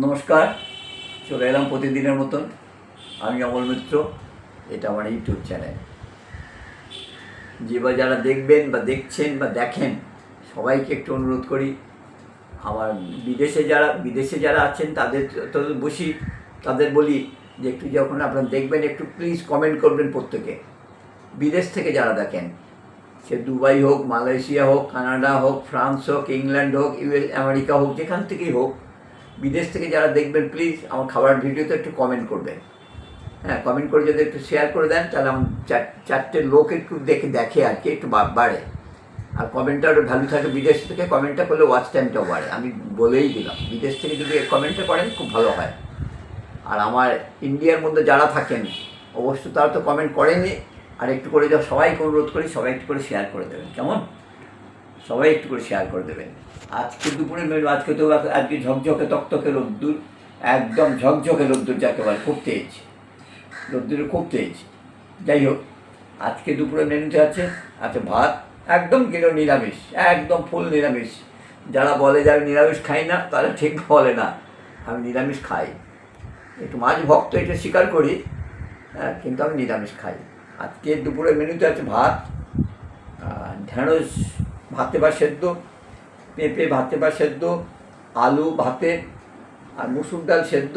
নমস্কার, চলে এলাম প্রতিদিনের মতন। আমি অমল মিত্র, এটা আমার ইউটিউব চ্যানেল। যে বা যারা দেখবেন বা দেখছেন বা দেখেন, সবাইকে একটু অনুরোধ করি, আমার বিদেশে যারা বিদেশে যারা আছেন, তাদের তো বসি, তাদের বলি যে একটু যখন আপনারা দেখবেন, একটু প্লিজ কমেন্ট করবেন প্রত্যেকে। বিদেশ থেকে যারা দেখেন, সে দুবাই হোক, মালয়েশিয়া হোক, কানাডা হোক, ফ্রান্স হোক, ইংল্যান্ড হোক ইউএস আমেরিকা হোক, যেখান থেকেই হোক বিদেশ থেকে যারা দেখবেন প্লিজ আমার খাবার ভিডিওতে একটু কমেন্ট করবেন। হ্যাঁ কমেন্ট করে যদি একটু শেয়ার করে দেন, তাহলে আমার চার, চারটে লোক একটু দেখে দেখে আর কি, একটু বাড়ে। আর কমেন্টটার ভ্যালু থাকে বিদেশ থেকে কমেন্টটা করলে ওয়াচ টাইমটাও বাড়ে। আমি বলেই দিলাম, বিদেশ থেকে যদি কমেন্টটা করেন, খুব ভালো হয়। আর আমার ইন্ডিয়ার মধ্যে যারা থাকেন, অবশ্য তারা তো কমেন্ট করেনি আর একটু করে যা সবাইকে অনুরোধ করি, সবাই একটু করে শেয়ার করে দেবেন। কেমন? সবাই একটু করে শেয়ার করে দেবেন। আজকে দুপুরে মেনু আজকে তো আজকে ঝকঝকে, তকতকে রোদ্দুর, একদম ঝকঝকে রোদ্দুর যাকে বলে, খুব তেজ। রোদ্দুরে খুব তেজ। যাই হোক, আজকে দুপুরে মেনুতে আছে আছে ভাত, একদম কিলো নিরামিষ, একদম ফুল নিরামিষ। যারা বলে যে আমি নিরামিষ খাই না, তারা ঠিক বলে না, আমি নিরামিষ খাই। একটু মাছ ভক্ত এটা স্বীকার করি হ্যাঁ কিন্তু আমি নিরামিষ খাই। আজকে দুপুরের মেনুতে আছে ভাত ঢেঁড়স ভাতে বা সেদ্ধ, পেঁপে ভাতে বা সেদ্ধ, আলু ভাতে আর মুসুর ডাল সেদ্ধ,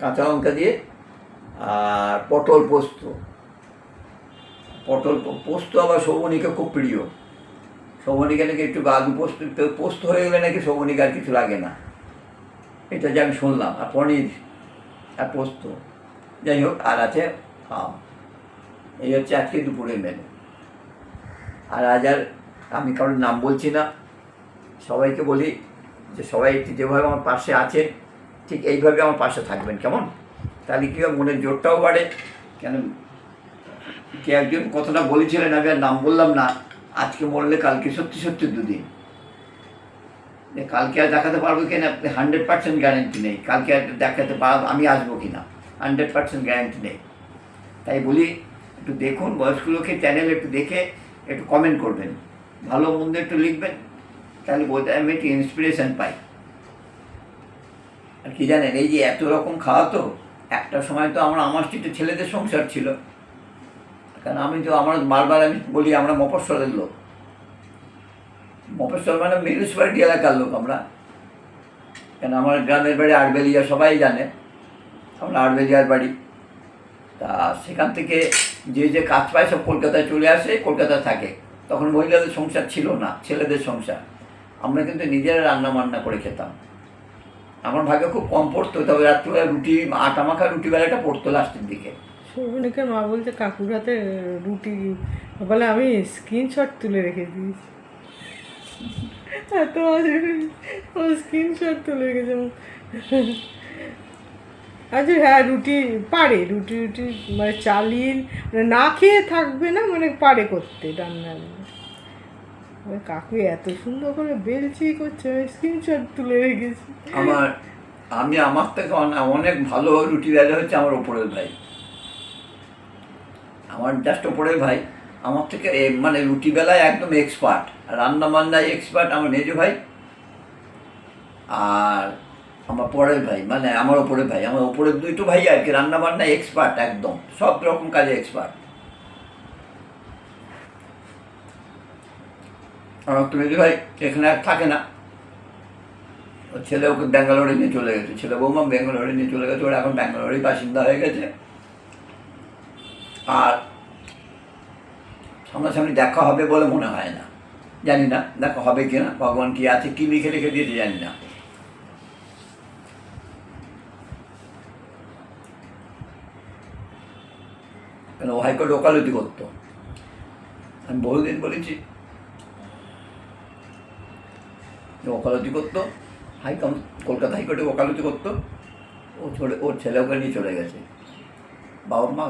কাঁচা লঙ্কা দিয়ে আর পটল পোস্ত। পটল পোস্ত আবার সৌমনিকে খুব প্রিয়। সৌমনিকে নাকি একটু আলু পোস্ত পোস্ত হয়ে গেলে নাকি সৌমনিকে আর কিছু লাগে না। এটা যে আমি শুনলাম, আর পনির, আর পোস্ত। যাই হোক, আর আছে আম। এই হচ্ছে আজকে দুপুরের মেনু আর আজ আর আমি কারোর নাম বলছি না। সবাইকে বলি যে সবাই যেভাবে আমার পাশে আছে ঠিক এইভাবে আমার পাশে থাকবেন, কেমন? তাহলে কী হয়, মনের জোরটাও বাড়ে। কেন? কে একজন কথাটা বলেছিলেন, আমি আর নাম বললাম না। আজকে মরলে কালকে সত্যি সত্যি দুদিন। কালকে আর দেখাতে পারব কিনা হান্ড্রেড পার্সেন্ট গ্যারেন্টি নেই। কালকে আর দেখাতে পারব আমি আসব কি না, হান্ড্রেড পার্সেন্ট গ্যারেন্টি নেই। তাই বলি, একটু দেখুন বয়স্কগুলোকে চ্যানেল একটু দেখে, একটু কমেন্ট করবেন। ভালো মন্দ একটু লিখবেন, তাহলে বোধ আমি একটু ইন্সপিরেশন পাই। আর কি জানেন, এই যে এত রকম খাওয়া তো, একটা সময় তো আমরা আমার স্ট্রিটে ছেলেদের সংসার ছিল। কারণ আমি তো আমার বারবার আমি বলি, আমরা মফস্বলের লোক। মফস্বল মানে মিউনিসিপ্যালিটি এলাকার লোক আমরা। কেন আমার গ্রামের বাড়ি আড়বেলিয়া, সবাই জানে। আমরা আড়বেলিয়ার বাড়ি। তা সেখান থেকে যে যে কাজ পায় সব কলকাতায় চলে আসে, কলকাতায় থাকে। তখন মহিলাদের সংসার ছিল না, ছেলেদের সংসার। আমরা কিন্তু নিজেরা রান্না বান্না করে খেতাম। আমার ভাগে খুব কম পড়তো, তবে রাত্রিবেলা রুটি, আটা মাখা রুটি বেলাটা পড়তো লাস্টের দিকে। সৌমিকের মা বলছে, কাকুর হাতে রুটি। বলে, আমি স্ক্রিনশট তুলে রেখে দিয়েছি। এত স্ক্রিনশট তুলে রেখেছে। আচ্ছা হ্যাঁ রুটি পারে, রুটি রুটি মানে চালিয়ে মানে না খেয়ে থাকবে না মানে পারে করতে রান্না। এবার কাকু এত সুন্দর করে বেলচি করছে স্ক্রিনশট তুলে রেখেছি। আমার, আমি, আমার থেকে অনেক ভালো রুটি বেলা হচ্ছে আমার ওপরের ভাই। আমার জাস্ট ওপরের ভাই। আমার থেকে মানে রুটি বেলায় একদম এক্সপার্ট রান্না বান্নায় এক্সপার্ট আমার মেজো ভাই। আর আমার পরের ভাই মানে আমার ওপরে ভাই, আমার ওপরের দুইটো ভাই আর কি রান্না বান্নায় এক্সপার্ট একদম, সব রকম কাজে এক্সপার্ট আমার তো মেজো ভাই এখানে আর থাকে না। ছেলে ওকে ব্যাঙ্গালোরে নিয়ে চলে গেছে, ছেলে বৌমা ব্যাঙ্গালোরে নিয়ে চলে গেছে, ওরা এখন ব্যাঙ্গালোরেই বাসিন্দা হয়ে গেছে। আর সামনাসামনি দেখা হবে বলে মনে হয় না, জানি না, দেখা হবে কিনা, ভগবান কি আছে, কি লিখে রেখে দিয়েছে জানি না। কেন হাইকোর্টে ওকালতি করতো? আমি বহুদিন বলেছি। ওকালতি করতো হাইকাম কলকাতা হাইকোর্টে ওকালতি করতো। ও চলে, ওর ছেলে ওকে নিয়ে চলে গেছে। বাবা মা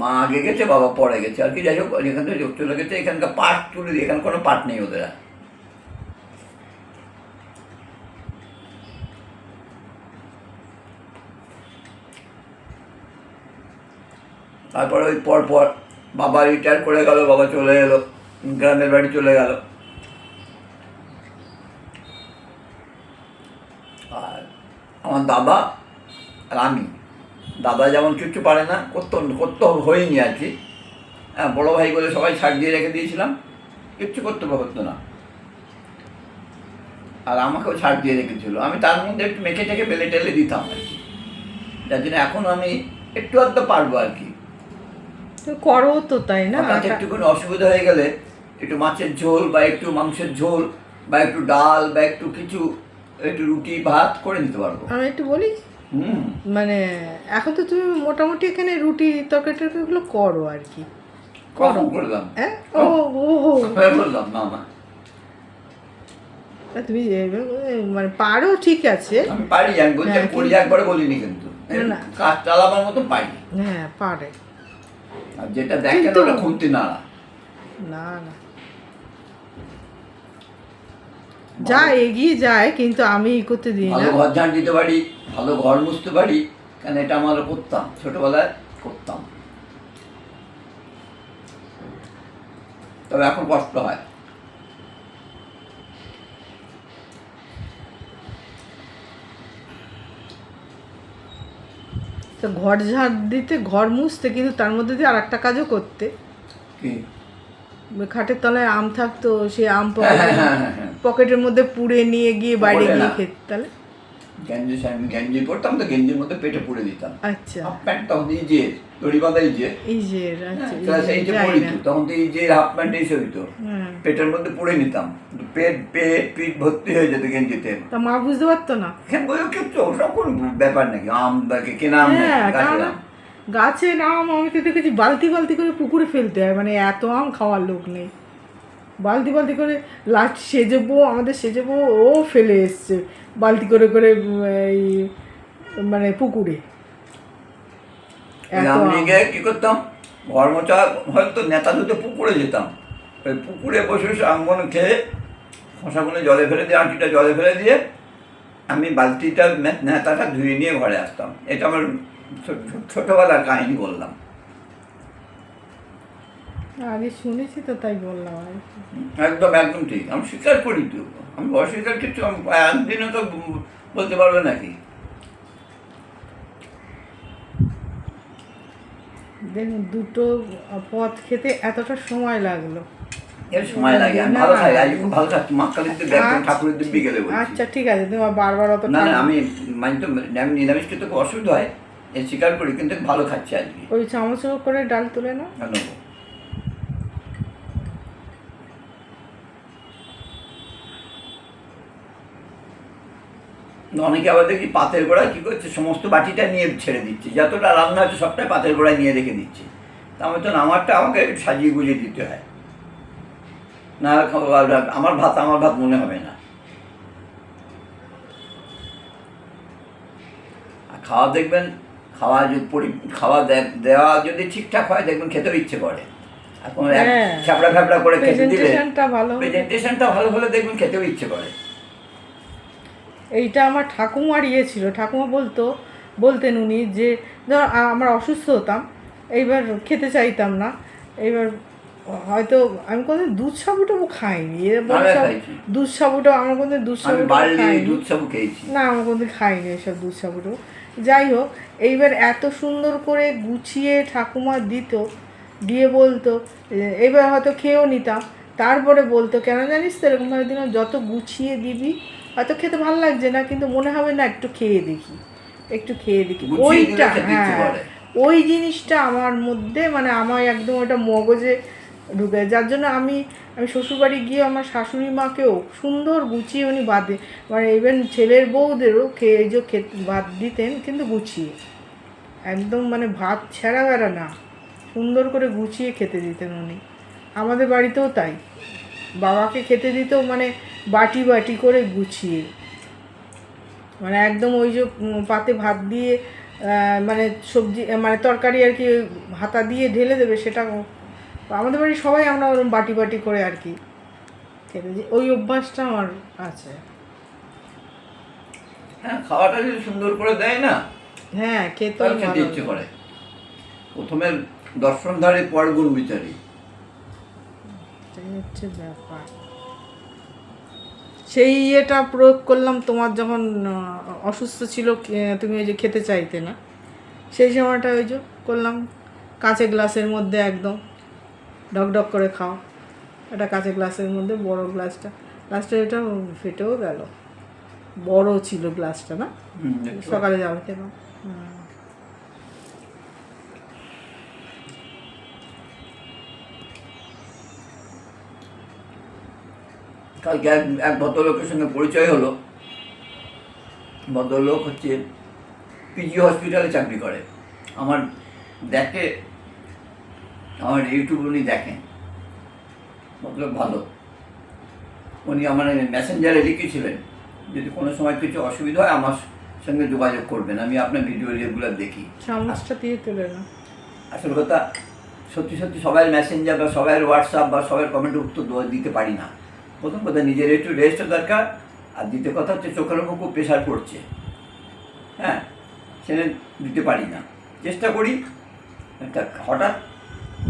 মা আগে গেছে, বাবা পরে গেছে। আর কি যাই হোক এখান থেকে চলে গেছে, এখানকার পার্ট তুলে এখানে কোনো পার্ট নেই ওদের আর। তারপরে ওই পর পর বাবা রিটায়ার করে গেল, বাবা চলে এলো, গ্রামের বাড়ি চলে গেল। আর আমার দাদা আর আমি, দাদা যেমন কিচ্ছু পারে না, করতে করতে হয়নি আর কি। হ্যাঁ বড়ো ভাই বলে সবাই ছাড় দিয়ে রেখে দিয়েছিলাম, কিচ্ছু করতে হতো না। আর আমাকেও ছাড় দিয়ে রেখেছিল। আমি তার মধ্যে একটু মেখে টেকে বেলে টেলে দিতাম আর কি। যার জন্য এখন আমি একটু আধটু পারব আর কি। করো তো তাই না? একটুখানি অসুবিধা হয়ে গেলে একটু মাছের ঝোল বা একটু মাংসের ঝোল বা একটু ডাল বা একটু কিছু একটু রুটি ভাত করে নিতে পারব। আমি একটু বলি? মানে এখন তো তুমি মোটামুটি এখানে রুটি তরকারি টরকারিগুলো করো আর কি। কখন করলাম? হ্যাঁ? ও ও। বললাম তা তুমি মানে পারো ঠিক আছে। আমি পারি আমি বলছি হ্যাঁ, করি একবারে বলিনি কিন্তু। কাজ চালাবার মতো পারি। হ্যাঁ পারে। আর যেটা দেখেন ওটা খুঁজতে না। না যা এগিয়ে যায় কিন্তু আমি ই করতে দিই ভালো ঘর ঝাঁট দিতে পারি ভালো ঘর মুছতে পারি কেন এটা আমরা করতাম ছোটবেলায় করতাম। তবে এখন কষ্ট হয়। তো ঘর ঝাড় দিতে ঘর মুছতে কিন্তু তার মধ্যে দিয়ে আর একটা কাজও করতে। খাটের তলায় আম থাকতো সেই আম হ্যাঁ হ্যাঁ হ্যাঁ পকেটের মধ্যে পুড়ে নিয়ে গিয়ে বাইরে গিয়ে। খেতে তাহলে? গেঞ্জি আমি গেঞ্জি পরতাম তো গেঞ্জির মধ্যে পেটে পুড়ে দিতাম। আচ্ছা। হাফ প্যান্ট তখন দড়ি বাঁধা ইজে এই যে আচ্ছা এই যে, এইটে যাই তো তখন তো হাফ প্যান্ট হ্যাঁ। পেটের মধ্যে পুড়ে নিতাম। পেট পেট পিঠ ভর্তি হয়ে যেত গেঞ্জিতে। তা মা বুঝতে পারতো না। ওসব কোনো ব্যাপার নাকি? আম বা কে- কেনা আম হ্যাঁ গাছের আম। আম আমি তো দেখেছি বালতি বালতি করে পুকুরে ফেলতে হয়। মানে এত আম খাওয়ার লোক নেই। বালতি বালতি করে লাস্ট সেজেবো আমাদের সেজেবো ও ফেলে এসছে বালতি করে করে এই মানে পুকুরে। কি করতাম? ঘর মোচা হয়তো নেতা ধুতে পুকুরে যেতাম। ওই পুকুরে বসে বসে আমগুলো খেয়ে খোসাগুলো জলে ফেলে দিয়ে আঁটিটা জলে ফেলে দিয়ে আমি বালতিটা নেতাটা ধুয়ে নিয়ে ঘরে আসতাম। এটা আমার ছোটবেলার কাহিনী বললাম। আগে শুনেছি তো তাই বললাম একদম একদম ঠিক। আমি স্বীকার করি তো। আমি অস্বীকার কিছু আমি একদিনে তো বলতে পারবে নাকি? দেখুন দুটো পথ খেতে এতটা সময় লাগল। সময় লাগে। আমি ভালো খাই আজ খুব ভালো খাচ্ছি মা কালীর দিন আচ্ছা। ঠাকুরের দিন বিকেলে আচ্ছা ঠিক আছে। তোমার বারবার অত না না আমি মানে তো আমি নিরামিষ খেতে খুব অসুবিধা হয়। স্বীকার করি কিন্তু ভালো খাচ্ছি আজকে। ওই চামচ করে ডাল তুলে না অনেকে আবার দেখি পাতের গোড়ায় কী করছে সমস্ত বাটিটা নিয়ে ছেড়ে দিচ্ছে। যতটা রান্না হচ্ছে সবটাই পাতের গোড়ায় নিয়ে রেখে দিচ্ছে। তা আমি আমারটা আমাকে সাজিয়ে গুজিয়ে দিতে হয়। না আমার ভাত আমার ভাত মনে হবে না। খাওয়া দেখবেন খাওয়া যদি পরি খাওয়া দেওয়া যদি ঠিকঠাক হয় দেখবেন খেতেও ইচ্ছে করে। হ্যাঁ। ছ্যাপড়া ফ্যাপড়া করে খেতে দিলে প্রেজেন্টেশনটা ভালো হলে দেখবেন খেতেও ইচ্ছে করে। এইটা আমার ঠাকুমার ইয়ে ছিল। ঠাকুমা বলতো বলতেন উনি যে ধর আমরা অসুস্থ হতাম এইবার খেতে চাইতাম না এইবার হয়তো আমি কোনোদিন দুধ সাবুটাবু খাইনি। সব। দুধ সাবুটা আমার কোনোদিন দুধ বার্লি খাইনি। সাবু না আমার কোনোদিন খাইনি এসব দুধ সাবুটো। যাই হোক এইবার এত সুন্দর করে গুছিয়ে ঠাকুমা দিত দিয়ে বলতো এবার হয়তো খেয়েও নিতাম। তারপরে বলতো কেন জানিস তো এরকমভাবে দিন যত গুছিয়ে দিবি হয়তো খেতে ভালো লাগছে না কিন্তু মনে হবে না একটু খেয়ে দেখি একটু খেয়ে দেখি। ওইটা হ্যাঁ ওই জিনিসটা আমার মধ্যে মানে আমার একদম ওটা মগজে ঢুকে যার জন্য আমি আমি শ্বশুরবাড়ি গিয়ে আমার শাশুড়ি মাকেও সুন্দর গুছিয়ে উনি বাদে মানে ইভেন ছেলের বউদেরও খেয়ে যে খেতে ভাত দিতেন কিন্তু গুছিয়ে। একদম মানে ভাত ছেঁড়া বেড়া না সুন্দর করে গুছিয়ে খেতে দিতেন উনি। আমাদের বাড়িতেও তাই। বাবাকে খেতে দিত মানে বাটি বাটি করে গুছিয়ে। মানে একদম ওই যে পাতে ভাত দিয়ে মানে সবজি মানে তরকারি আর কি হাতা দিয়ে ঢেলে দেবে সেটা আমাদের বাড়ির সবাই আমরা ওরকম বাটি বাটি করে আর কি খেতে দিই। ওই অভ্যাসটা আমার আছে। হ্যাঁ খাওয়াটা যদি সুন্দর করে দেয় না হ্যাঁ খেতে ইচ্ছে করে। প্রথমে দর্শনধারী পর গুণ বিচারী। হচ্ছে ব্যাপার। সেই ইয়েটা প্রয়োগ করলাম তোমার যখন অসুস্থ ছিল তুমি ওই যে খেতে চাইতে না সেই সময়টা ওই যে করলাম কাঁচে গ্লাসের মধ্যে একদম ডক ডক করে খাও এটা কাঁচে গ্লাসের মধ্যে বড় গ্লাসটা গ্লাসটা এটা ফেটেও গেল। বড় ছিল গ্লাসটা না? হুম, সকালে জল খেলাম কালকে এক এক ভদ্রলোকের সঙ্গে পরিচয় হলো। ভদ্রলোক হচ্ছে পিজি হসপিটালে চাকরি করে। আমার দেখে আমার ইউটিউব উনি দেখেন। ভদ্রলোক ভালো। উনি আমার মেসেঞ্জারে লিখেছিলেন যদি কোনো সময় কিছু অসুবিধা হয় আমার সঙ্গে যোগাযোগ করবেন আমি আপনার ভিডিও রেগুলার দেখি। চামচটা দিয়ে তুলে না আসল কথা সত্যি সত্যি সবাই মেসেঞ্জার বা সবাই হোয়াটসঅ্যাপ বা সবার কমেন্টে উত্তর দিতে পারি না। প্রথম কথা নিজের একটু রেস্টও দরকার আর দ্বিতীয় কথা হচ্ছে চোখের উপর খুব প্রেশার পড়ছে। হ্যাঁ সেটা দিতে পারি না। চেষ্টা করি। একটা হঠাৎ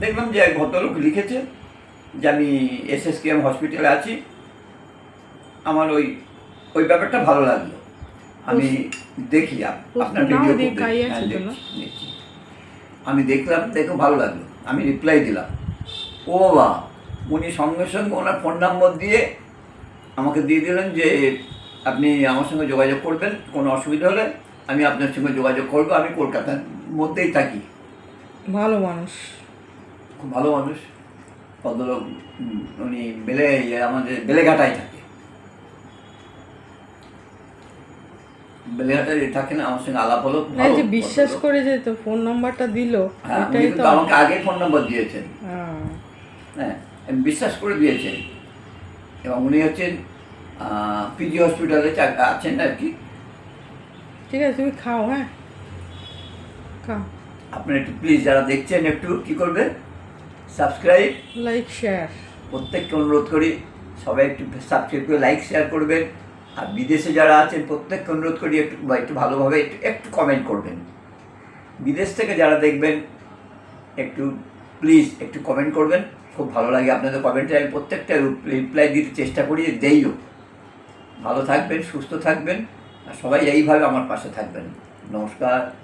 দেখলাম যে এক ভদ্রলোক লিখেছে যে আমি এস এস কে এম হসপিটালে আছি। আমার ওই ওই ব্যাপারটা ভালো লাগল। আমি দেখি আপনার ভিডিও হ্যাঁ। আমি দেখলাম দেখে ভালো লাগল। আমি রিপ্লাই দিলাম। ও বাবা উনি সঙ্গে সঙ্গে ওনার ফোন নম্বর দিয়ে আমাকে দিয়ে দিলেন যে আপনি আমার সঙ্গে যোগাযোগ করবেন কোনো অসুবিধা হলে আমি আপনার সঙ্গে যোগাযোগ করব আমি কলকাতার মধ্যেই থাকি। ভালো মানুষ। খুব ভালো মানুষ। ভদ্রলোক উনি বেলে আমাদের বেলেঘাটায় থাকে। বেলেঘাটায় থাকে না আমার সঙ্গে আলাপ হলো না যে বিশ্বাস করে যে তো ফোন নাম্বারটা দিল হ্যাঁ এটাই তো আমাকে আগে ফোন নম্বর দিয়েছেন। হ্যাঁ। বিশ্বাস করে দিয়েছেন। এবং উনি হচ্ছেন পিজি হসপিটালে আছেন আর কি ঠিক আছে তুমি খাও হ্যাঁ? খাও। আপনারা একটু প্লিজ যারা দেখছেন একটু কি করবে? সাবস্ক্রাইব লাইক শেয়ার প্রত্যেককে অনুরোধ করি সবাই একটু সাবস্ক্রাইব করে লাইক শেয়ার করবেন। আর বিদেশে যারা আছেন প্রত্যেককে অনুরোধ করি একটু বা একটু ভালোভাবে একটু একটু কমেন্ট করবেন। বিদেশ থেকে যারা দেখবেন একটু প্লিজ একটু কমেন্ট করবেন। খুব ভালো লাগে। আপনাদের কমেন্টে আমি প্রত্যেকটা রিপ্লাই দিতে চেষ্টা করি, দেইও। ভালো থাকবেন, সুস্থ থাকবেন, আর সবাই এইভাবে আমার পাশে থাকবেন। নমস্কার।